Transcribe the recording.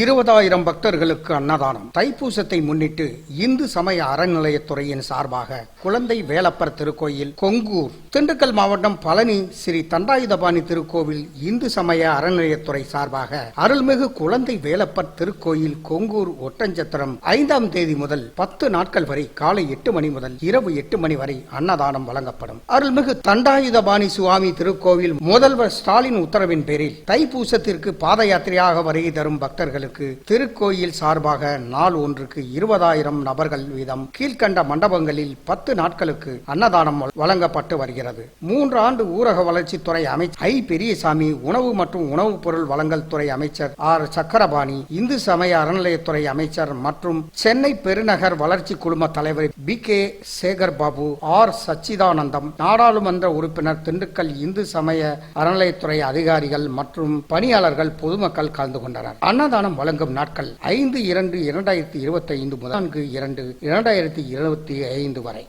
இருபதாயிரம் பக்தர்களுக்கு அன்னதானம். தைப்பூசத்தை முன்னிட்டு இந்து சமய அறநிலையத்துறையின் சார்பாக குழந்தை வேலப்பர் திருக்கோயில் கொங்கூர் திண்டுக்கல் மாவட்டம் பழனி ஸ்ரீ தண்டாயுதபாணி திருக்கோவில் இந்து சமய அறநிலையத்துறை சார்பாக அருள்மிகு குழந்தை வேலப்பர் திருக்கோயில் கொங்கூர் ஒட்டஞ்சத்திரம் ஐந்தாம் தேதி முதல் பத்து நாட்கள் வரை காலை எட்டு மணி முதல் இரவு எட்டு மணி வரை அன்னதானம் வழங்கப்படும். அருள்மிகு தண்டாயுதபாணி சுவாமி திருக்கோவில் முதல்வர் ஸ்டாலின் உத்தரவின் பேரில் தைப்பூசத்திற்கு பாத யாத்திரையாக வருகை தரும் பக்தர்களுக்கு செய்வதற்கு திருக்கோயில் சார்பாக நாள் ஒன்றுக்கு இருபதாயிரம் நபர்கள் வீதம் கீழ்கண்ட மண்டபங்களில் பத்து நாட்களுக்கு அன்னதானம் வழங்கப்பட்டு வருகிறது. மூன்று ஆண்டு ஊரக வளர்ச்சித்துறை அமைச்சர் ஐ. பெரியசாமி உணவு மற்றும் உணவுப் பொருள் வழங்கல் துறை அமைச்சர் ஆர். சக்கரபாணி இந்து சமய அறநிலையத்துறை அமைச்சர் மற்றும் சென்னை பெருநகர் வளர்ச்சி குழும தலைவர் P. K. Sekar Babu R. Sachidanandam நாடாளுமன்ற உறுப்பினர் திண்டுக்கல் இந்து சமய அறநிலையத்துறை அதிகாரிகள் மற்றும் பணியாளர்கள் பொதுமக்கள் கலந்து கொண்டனர். அன்னதானம் வழங்கும் நாட்கள் ஐந்து இரண்டு இரண்டாயிரத்தி இருபத்தி ஐந்து முதல் நான்கு இரண்டு இரண்டாயிரத்தி இருபத்தி ஐந்து வரை.